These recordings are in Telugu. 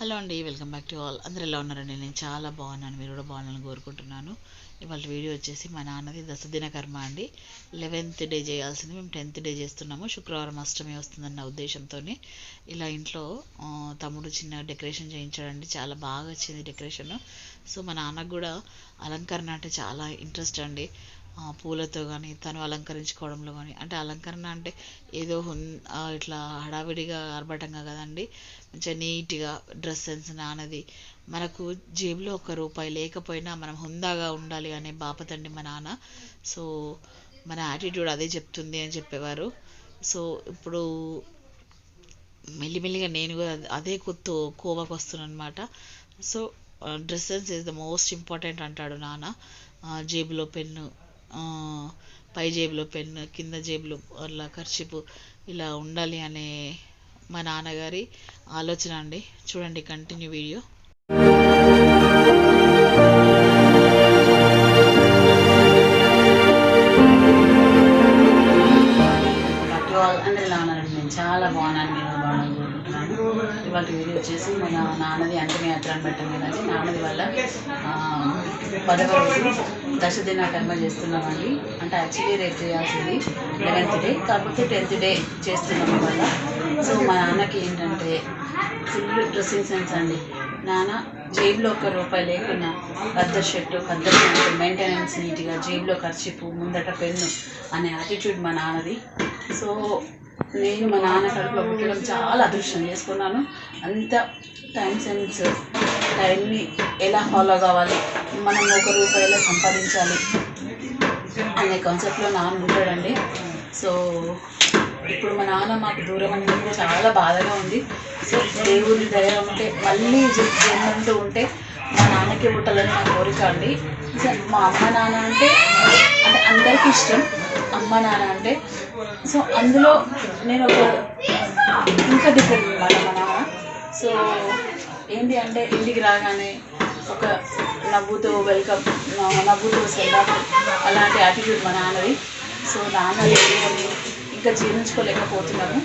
హలో అండి వెల్కమ్ బ్యాక్ టు ఆల్. అందరు ఎలా ఉన్నారండి? నేను చాలా బాగున్నాను మీరు కూడా బాగున్నాను కోరుకుంటున్నాను. ఇవాళ వీడియో వచ్చేసి మా నాన్నది దశదిన కర్మ అండి. లెవెన్త్ డే చేయాల్సింది మేము టెన్త్ డే చేస్తున్నాము. శుక్రవారం అష్టమి వస్తుందన్న ఉద్దేశంతో ఇలా ఇంట్లో తమ్ముడు చిన్న డెకరేషన్ చేయించాడండి. చాలా బాగా వచ్చింది డెకరేషన్. సో మా నాన్నకు కూడా అలంకరణ అంటే చాలా ఇంట్రెస్ట్ అండి. పూలతో కానీ తను అలంకరించుకోవడంలో కానీ అంటే అలంకరణ అంటే ఏదో హున్- ఇట్లా హడావిడిగా ఆర్భటంగా కదండి. మంచిగా నీట్గా డ్రెస్ సెన్స్ నాన్నది మనకు జేబులో ఒక రూపాయి లేకపోయినా మనం హుందాగా ఉండాలి అనే బాపతండి మా నాన్న. సో మన యాటిట్యూడ్ అదే చెప్తుంది అని చెప్పేవారు. సో ఇప్పుడు మెల్లిమెల్లిగా నేను కూడా అదే కొత్త కోవకు వస్తున్నాను అనమాట so dress sense is the most important అంటాడు నాన్న. ఆ, జేబులో పెన్ను పై జేబులో పెన్ను కింద జేబులో అలా ఖర్చిపు ఇలా ఉండాలి అనే మా నాన్నగారి ఆలోచన అండి. చూడండి కంటిన్యూ వీడియో. ఇవాళ వచ్చేసి మన నాన్నది అంటమే యాత్రను పెట్టాం నాన్నది వల్ల పదవ రోజు దశదిన కర్మ చేస్తున్నామండి. అంటే యాక్చువల్లీ రేపు చేయాల్సింది లెవెన్త్ డే కాకపోతే టెన్త్ డే చేస్తున్నాం వల్ల. సో మా నాన్నకి ఏంటంటే ఫుల్ డ్రెస్సింగ్ సెన్స్ అండి. నాన్న జేబులో ఒక్క రూపాయి లేకున్నా పెద్ద షర్టు పెద్ద ప్యాంటు మెయింటెనెన్స్ నీట్గా జేబులో ఖర్చిపు ముందట పెన్ను అనే యాటిట్యూడ్ మా నాన్నది. సో నేను మా నాన్న కడుపులో పుట్టడం చాలా అదృష్టం చేసుకున్నాను. అంత టైం సెన్స్ టైంని ఎలా ఫాలో కావాలి? మనం ఒక రూపాయలో సంపాదించాలి అనే కాన్సెప్ట్లో నాన్న ఉంటాడండి సో ఇప్పుడు మా నాన్న మాకు దూరం అనేది చాలా బాధగా ఉంది. సో దేవుడి దయ ఉంటే మళ్ళీ జన్మంటూ ఉంటే మా నాన్నకి పుట్టాలని నా కోరిక అండి. సో మా అమ్మ నాన్న అంటే అంటే అందరికీ ఇష్టం. అమ్మ నాన్న అంటే సో అందులో నేను ఒక ఇంకా డిఫరెంట్ అనమాట మా నాన్న సో ఏంటి అంటే ఇంటికి రాగానే ఒక నవ్వుతో వెల్కమ్ నవ్వుతో సెల్లాప్ అలాంటి యాటిట్యూడ్ మా నాన్నది. సో నాన్న లేదు ఇంకా జీర్ణించుకోలేకపోతున్నాను.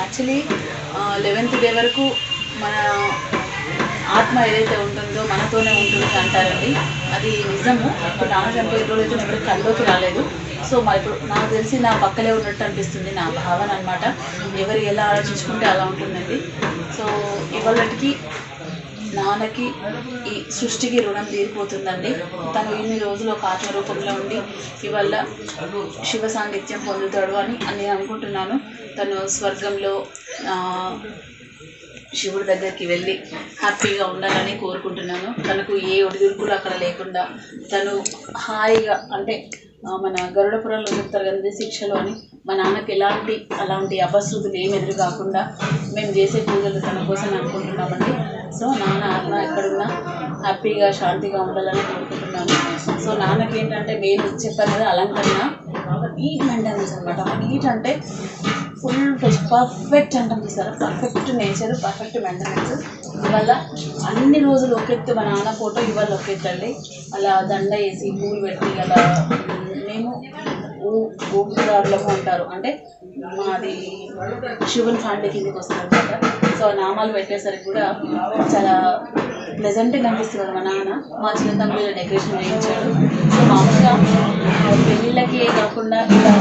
యాక్చువల్లీ లెవెన్త్ డే వరకు మన ఆత్మ ఏదైతే ఉంటుందో మనతోనే ఉంటుంది అంటారండి. అది నిజము. నాన్న చనిపోయే రోజు ఎవరికి కల్లోకి రాలేదు. సో మా ఇప్పుడు నాకు తెలిసి నా పక్కలే ఉన్నట్టు అనిపిస్తుంది నా భావన అనమాట ఎవరు ఎలా ఆలోచించుకుంటే అలా ఉంటుందండి. సో ఇవాళకి నాన్నకి ఈ సృష్టికి రుణం తీరిపోతుందండి. తను ఇన్ని రోజులు ఒక ఆత్మ రూపంలో ఉండి ఇవాళ శివ సాంగిత్యం పొందుతాడు అని అని నేను అనుకుంటున్నాను. తను స్వర్గంలో శివుడి దగ్గరికి వెళ్ళి హ్యాపీగా ఉండాలని కోరుకుంటున్నాను. తనకు ఏ ఒడిదుడుకులు అక్కడ లేకుండా తను హాయిగా అంటే మన గరుడపురంలో చెప్తారు కదండి శిక్షలు అని మా నాన్నకి ఎలాంటి అలాంటి అపశృతులు ఏమి ఎదురు కాకుండా మేము చేసే పూజలు తన కోసం అనుకుంటున్నామండి. సో నాన్న ఆత్మ ఎక్కడున్నా హ్యాపీగా శాంతిగా ఉండాలని కోరుకుంటున్నాను. సో నాన్నకి ఏంటంటే మేము చెప్పాను కదా అలంకరణ నీట్ మెయింటెనెన్స్ అనమాట నీట్ అంటే ఫుల్ పర్ఫెక్ట్ అంటాం చూసారా? పర్ఫెక్ట్ నేచర్ పర్ఫెక్ట్ మెయింటెనెన్స్ ఇవాళ అన్ని రోజులు ఒకెత్తి మా నాన్న ఫోటో ఇవాళ ఒకెత్తండి. అలా దండ వేసి పూలు పెట్టి అలా మేము ఊ ఊపిరాడులము అంటారు. అంటే మాది శివుని ఫ్యామిలీ కిందకి వస్తారు అనమాట సో ఆ నామాలు పెట్టేసరికి కూడా చాలా ప్లెజెంట్గా అనిపిస్తుంది మా నాన్న. మా చిన్న తమ్ముడు డెకరేషన్ చేయించాడు. సో మామూలుగా పెళ్ళిళ్ళకి కాకుండా ఇలా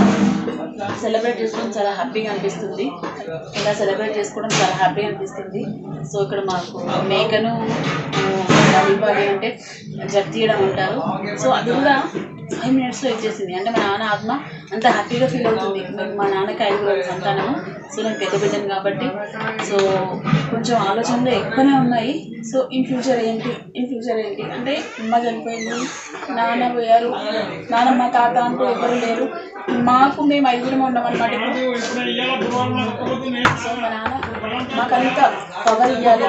సెలబ్రేట్ చేసుకోవడం చాలా హ్యాపీగా అనిపిస్తుంది. ఇలా సెలబ్రేట్ చేసుకోవడం చాలా హ్యాపీగా అనిపిస్తుంది. సో ఇక్కడ మాకు మేకను ఇవ్వాలి అంటే జట్ తీయడం అంటారు సో అది కూడా ఫైవ్ మినిట్స్లో ఇచ్చేసింది. అంటే మా నాన్న ఆత్మ అంత హ్యాపీగా ఫీల్ అవుతుంది. మా నాన్నకి ఐదుగురు సంతానము. సో నేను పెద్ద బిడ్డను కాబట్టి. సో కొంచెం ఆలోచనలు ఎక్కువనే ఉన్నాయి. సో ఇన్ ఫ్యూచర్ ఏంటి? ఇన్ ఫ్యూచర్ ఏంటి? అంటే అమ్మ చనిపోయింది. నాన్న పోయారు. నాన్నమ్మ తాత అంటూ ఎవరు లేరు. మాకు మేము ఐదుగురం ఉన్నామన్నమాట. సో మా నాన్న మాకంతా పవర్ ఇవ్వాలి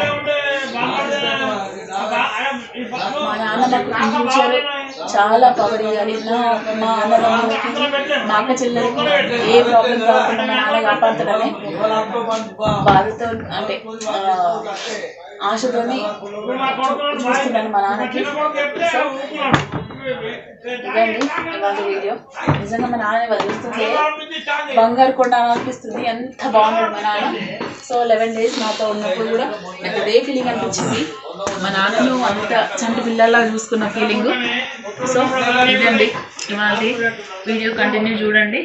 మా నాన్న మాకు ఫ్యూచర్ చాలా పవర్ ఇవ్వాలి మా అన్నదమ్ములకి మా అక్క చెల్లెలకి ఏ ప్రాబ్లం కాకుండా మా నాన్న కాపాడుతాడని బాధతో అంటే ఆశతోని చూస్తున్నాను మా నాన్నకి ఇదండి ఇవాళ వీడియో. నిజంగా మా నాన్న వదిలిస్తుంటే బంగారు కొండ అనిపిస్తుంది. ఎంత బాగుంటుంది మా నాన్న. సో లెవెన్ డేస్ నాతో ఉన్నప్పుడు కూడా నాకు అదే ఫీలింగ్ అనిపించింది. మా నాన్నను అంత చంటి పిల్లల్లా చూసుకున్న ఫీలింగ్ సో ఇదండి. ఇవాళ వీడియో కంటిన్యూ చూడండి.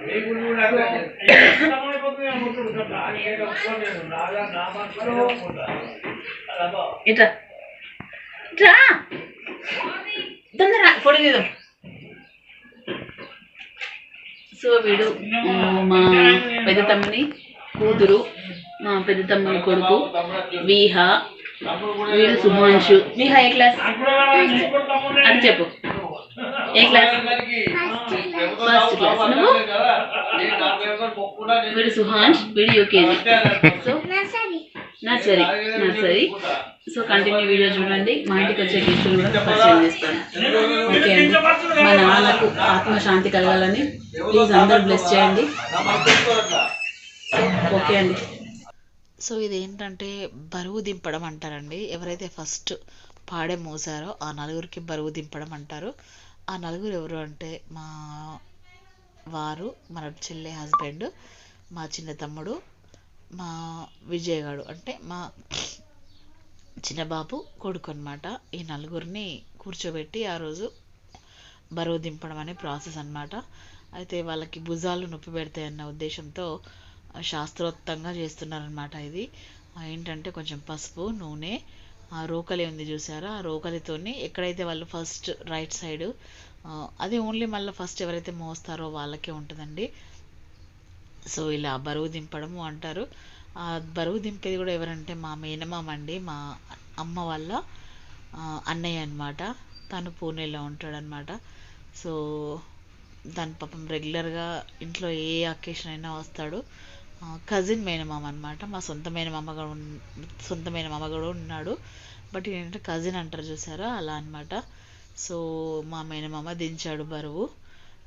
ఇట్లా ఇట్లా తొందర పొడి తీద్దాం సో వీడు మా పెద్ద తమ్ముని కూతురు మా పెద్ద తమ్ముని కొడుకు వీహ వీడు శుభాంశు వీహ ఏ క్లాస్? అని చెప్పు. ఏ క్లాస్? ఫస్ట్ క్లాస్ నువ్వు? వీడు సుహాంష్ వీడు UKG. So nursery nursery. So continue video చూడండి. మా ఇంటికి వచ్చే గిఫ్ట్లు కూడా పరిచయం చేస్తాను ఓకే అండి. మా నాన్నకు ఆత్మశాంతి కలగాలని ప్లీజ్ అందరూ బ్లెస్ చేయండి. ఓకే అండి. సో ఇది ఏంటంటే బరువు దింపడం అంటారండి. ఎవరైతే ఫస్ట్ పాడే మోసారో ఆ నలుగురికి బరువు దింపడం అంటారు. ఆ నలుగురు ఎవరు అంటే మా వారు మన చెల్లె హస్బెండ్ మా చిన్న తమ్ముడు మా విజయ్ గాడు అంటే మా చిన్న బాబు కొడుకు అనమాట ఈ నలుగురిని కూర్చోబెట్టి ఆ రోజు బరువు దింపడం అనే ప్రాసెస్ అన్నమాట. అయితే వాళ్ళకి భుజాలు నొప్పి పెడతాయన్న ఉద్దేశంతో శాస్త్రోత్తంగా శాస్త్రోక్తంగా చేస్తున్నారనమాట ఇది. ఏంటంటే కొంచెం పసుపు నూనె ఆ రోకలి ఉంది చూసారా? ఆ రోకలితోని ఎక్కడైతే వాళ్ళు ఫస్ట్ రైట్ సైడ్ అది ఓన్లీ మళ్ళీ ఫస్ట్ ఎవరైతే మోస్తారో వాళ్ళకే ఉంటుందండి. సో ఇలా బరువు దింపడము అంటారు. ఆ బరువు దింపేది కూడా ఎవరంటే మా మేనమామ అండి మా అమ్మ వాళ్ళ అన్నయ్య అనమాట తను పూణేలో ఉంటాడనమాట సో దాని పాపం రెగ్యులర్గా ఇంట్లో ఏ అకేషన్ అయినా వస్తాడు. కజిన్ మేనమామ అనమాట మా సొంత మేనమామ కూడా ఉన్- సొంత మేనమామ కూడా ఉన్నాడు. బట్ ఏంటంటే కజిన్ అంటారు చూసారా? అలా అనమాట సో మా మేనమామ దించాడు బరువు.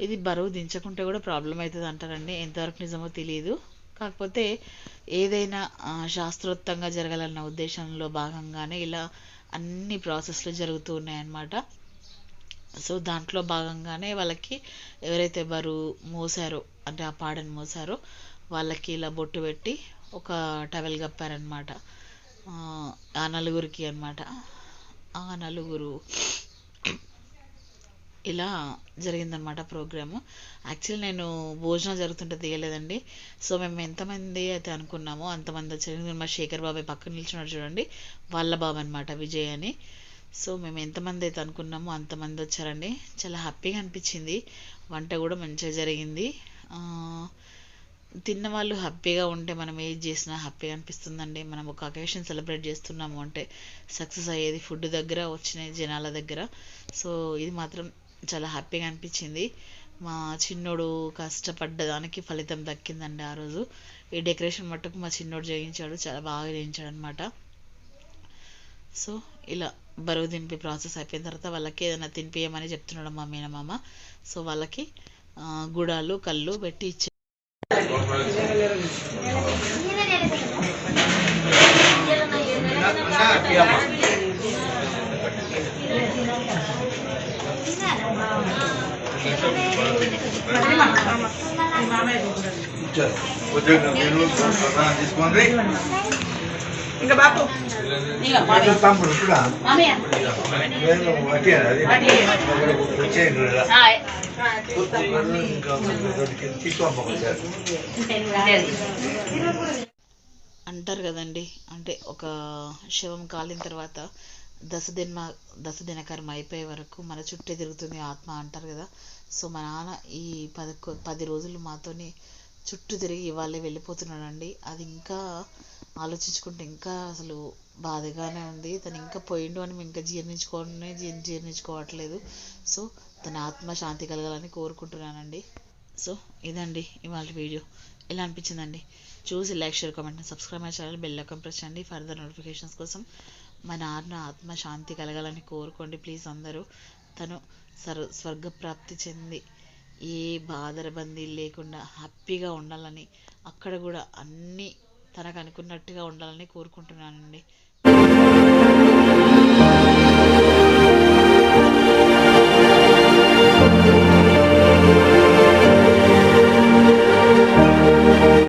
ఇది బరువు దించకుంటే కూడా ప్రాబ్లం అవుతుంది అంటారండి. ఎంతవరకు నిజమో తెలియదు. కాకపోతే ఏదైనా శాస్త్రోత్తంగా జరగాలన్న ఉద్దేశంలో భాగంగానే ఇలా అన్ని ప్రాసెస్లు జరుగుతూ ఉన్నాయన్నమాట. సో దాంట్లో భాగంగానే వాళ్ళకి ఎవరైతే బరువు మోసారో అంటే ఆ పాడని మోసారో వాళ్ళకి ఇలా బొట్టు పెట్టి ఒక టవెల్ కప్పారనమాట ఆ నలుగురికి అనమాట ఆ నలుగురు ఇలా జరిగిందనమాట ప్రోగ్రాము. యాక్చువల్లీ నేను భోజనం జరుగుతుంటే తీయలేదండి. సో మేము ఎంతమంది అయితే అనుకున్నామో అంతమంది వచ్చారు. మా శేఖర్ బాబాయ్ పక్కన నిల్చున్నాడు చూడండి. వాళ్ళ బాబు అనమాట విజయ్ అని. సో మేము ఎంతమంది అయితే అనుకున్నామో అంతమంది వచ్చారండి. చాలా హ్యాపీగా అనిపించింది. వంట కూడా మంచిగా జరిగింది. తిన్న వాళ్ళు హ్యాపీగా ఉంటే మనం ఏది చేసినా హ్యాపీగా అనిపిస్తుందండి. మనం ఒక అకేషన్ సెలబ్రేట్ చేస్తున్నాము అంటే సక్సెస్ అయ్యేది ఫుడ్ దగ్గర వచ్చిన జనాల దగ్గర. సో ఇది మాత్రం చాలా హ్యాపీగా అనిపించింది మా చిన్నోడు కష్టపడ్డ దానికి ఫలితం దక్కిందండి ఆ రోజు ఈ డెకరేషన్ మట్టుకు మా చిన్నోడు చేయించాడు చాలా బాగా చేయించాడు అనమాట సో ఇలా బరువు దింపి ప్రాసెస్ అయిపోయిన తర్వాత వాళ్ళకి ఏదైనా తినిపించమని చెప్తున్నాడు మా మేనమామ సో వాళ్ళకి గుడాలు కళ్ళు పెట్టి ఇచ్చే Yeah మీరు ప్రధానం తీసుకోండి ఇంకా బాపు. తమ్ముడు కూడా. అంటారు కదండి అంటే ఒక శవం కాలిన తర్వాత దశదిన దశదినకరం అయిపోయే వరకు మన చుట్టే తిరుగుతుంది ఆత్మ అంటారు కదా. సో మా నాన్న ఈ పది పది రోజులు మాతోని చుట్టూ తిరిగి ఇవాళ వెళ్ళిపోతున్నాడండి. అది ఇంకా ఆలోచించుకుంటే ఇంకా అసలు బాధగానే ఉంది. తను ఇంకా పోయిండు అని మేము ఇంకా జీర్ణించుకోనే జీ- జీర్ణించుకోవట్లేదు. సో తన ఆత్మ శాంతి కలగాలని కోరుకుంటున్నానండి. సో ఇదండి ఇవాళ వీడియో. ఎలా అనిపించిందండి? చూసి like share comment subscribe my channel bell icon press చేయండి. ఫర్దర్ నోటిఫికేషన్స్ కోసం మా నాన్న ఆత్మ శాంతి కలగాలని కోరుకోండి ప్లీజ్ అందరూ. తను సర్ స్వర్గప్రాప్తి చెంది ఏ బాధరబందీ లేకుండా హ్యాపీగా ఉండాలని అక్కడ కూడా అన్నీ తనకు అనుకున్నట్టుగా ఉండాలని కోరుకుంటున్నానండి.